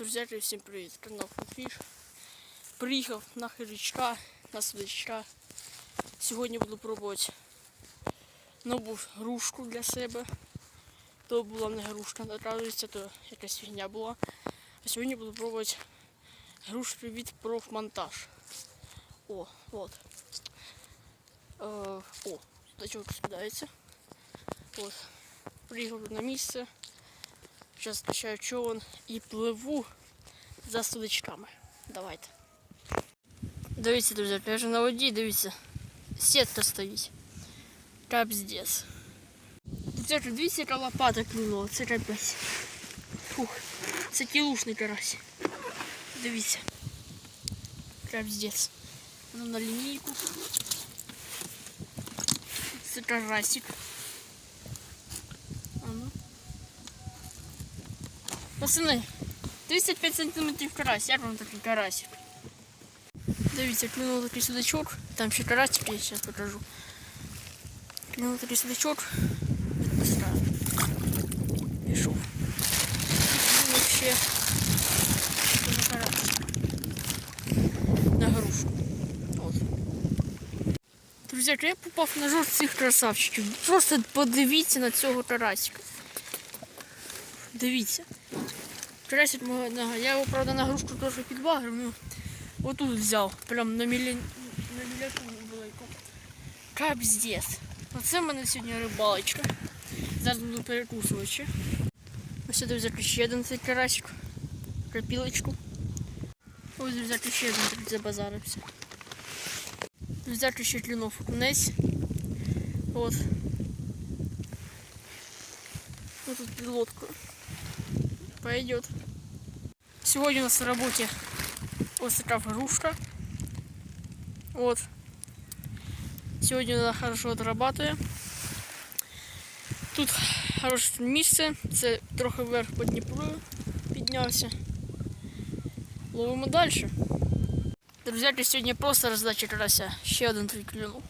Друзі, всім привіт! Канал Фіш. Приїхав на хижачка, на судачка. Сьогодні буду пробувати нову грушку для себе. То була не грушка, натравиться, то якась фігня була. А сьогодні буду пробувати грушки від профмонтаж. О, от. Е, о, судачок скидається. Приїхав на місце. Зараз скачаю човен і пливу за судачками. Давайте. Дивіться, друзі, я вже на воді, дивіться. Сітка стоїть. Капздец. Друзі, дивіться, яка лопата клюнула. Це капець. Фух. Це кілушний карась. Дивіться. Капздец. Ну на лінійку. Це карасик. Пацани, 35 сантиметрів карась, як вам такий карасик? Дивіться, клюнув такий судачок, там ще карасик, я зараз покажу. Клюнув такий судачок. Пішов. Ще на карасик. На грушку. От. Друзі, я попав на жорст цих красавчиків. Просто подивіться на цього карасика. Дивіться. Карасик мого одного. Я його, правда, на грушку трохи підбагрив, ну отут взяв. Прям на мілі... на міляку велику. Капздец. Оце в мене сьогодні рибалочка. Зараз буду перекусувати. Ось сюди взяти ще один цей карасик. Крапілочку. Ось взяти ще один тут забазарився. Взяти ще клюнув Несь. От. Вот тут лодку. Пойдет. Сегодня у нас в работе остров Рушка. Вот. Сегодня она хорошо отрабатывает. Тут хороше місце. Це трохи вверх по Дніпру піднявся. Ловимо далі. Друзяки, сьогодні просто роздача карася. Ще один три клюнув.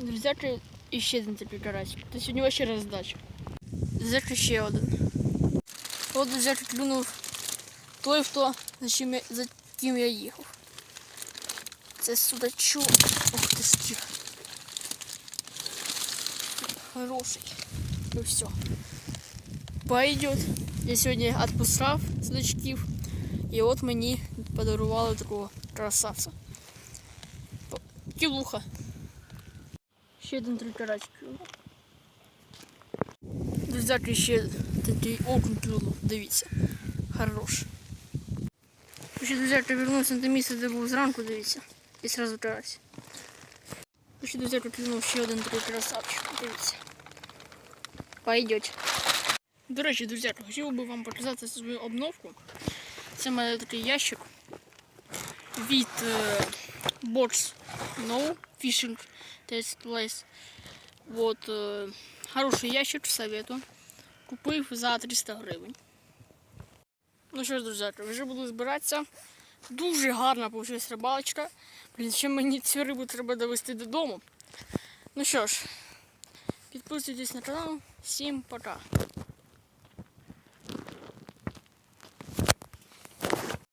Друзяки, і ще один такий карась. Та сьогодні вообще роздача. Взяти ще один. От взяти клюнув той, хто за чим я, за ким я їхав. Це судачок. Ох ти ж ті. Хороший. Ну все. Пойдет. Я сьогодні відпускав судачків. І от мені подарували такого красавця. П- Кілуха. Ще один три карачки. Друзяки, ще такий окунь клюнув. Дивіться. Хорош. Ще, друзяки, вернувся на те місце, де був зранку, дивіться. І сразу карась. Ще, друзяки, клюнув ще один такий красавчик. Дивіться. Пойдет. До речі, друзі, хотів би вам показати свою обновку. Це в такий ящик від е, Box No Fishing Test Place. Вот, е, хороший ящик, советую. Купив за 300 гривень. Ну що ж, друзі, вже буду збиратися. Дуже гарна вийшла рибалочка. Блін, ще мені цю рибу треба довести додому. Ну що ж, підписуйтесь на канал. Всім пока.